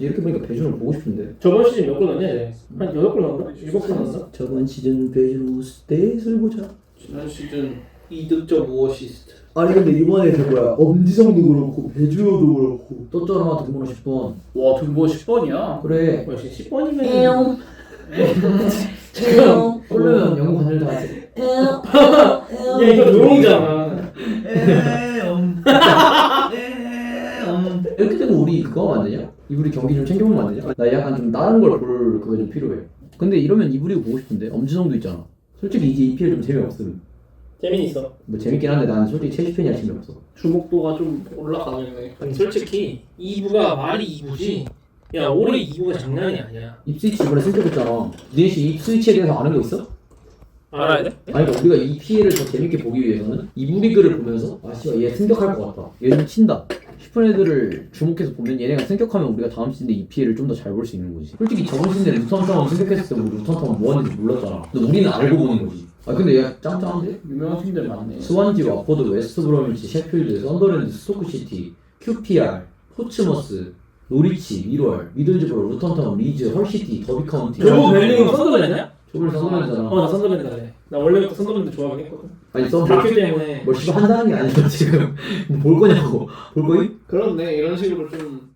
이렇게 보니까 배준호 보고 싶은데. 저번 시즌 몇 골 넣었냐? 얘? 한 여덟 골 넣었나? 일곱 골 넣었나? 저번 시즌 배준호 스탯을 보자. 지난 시즌 2득점 5어시스트. 아니 근데 이번에 그 뭐야 엄지성도 그렇고 배준호도 그렇고. 또쩌라마 등번호 10번. 와 등보 10번이야. 그래. 역시 10번이면 에옹. 에옹. 그러면 영국 하지 에옹. 야 이거 노롱이잖아 이렇게 되면 우리 그거 안 되냐? 이불이 경기 좀 챙겨보면 안 되냐? 나 약간 좀 다른 걸 볼 그거 좀 필요해. 근데 이러면 이불이 보고 싶은데? 엄지성도 있잖아. 솔직히 이제 EPL 좀 재미없음. 재민있어. 뭐 재밌긴 한데 난 솔직히 팬이라 재미없어. 주목도가 좀 올라가겠네. 솔직히 2부가 말이 2부지? 야 올해 2부가 장난이 아니야. 입스위치 이번에 승격했잖아. 니네 씨 입스위치에 대해서 아는 거 있어? 알아야 돼? 아니 그러니까 우리가 이 PL을 더 재밌게 보기 위해서는 이부 리그를 보면서 아 씨발 얘 승격할 것 같다. 얘는 친다 싶은 애들을 주목해서 보면 얘네가 승격하면 우리가 다음 시즌에 이 PL을 좀 더 잘 볼 수 있는 거지 솔직히 저번 시즌에 루턴 타운 승격했을 때 우리 루턴 타운 뭐 하는지 몰랐잖아 근데 우리는 알고 보는 거지 아 근데 얘 짱짱한데? 유명한 팀들 많네. 스완지, 와포드, 웨스트 브로미치, 셰필드, 썬더랜드, 스토크시티, QPR, 포츠머스, 노리치, 미롤, 미들즈버러, 루턴타운, 리즈, 헐시티, 더비 카운티 저거 벨링은 선더랜드냐? 저걸 썬더랜드잖아. 어나 선더랜드 갈래. 나 원래부터 선더랜드 좋아하긴 했거든. 아니 썬더랜드 그렇기 때문에. 뭐 씨발 한다는 게 아니라 지금. 볼 거냐고. 볼 거임? 그렇네. 이런 식으로 좀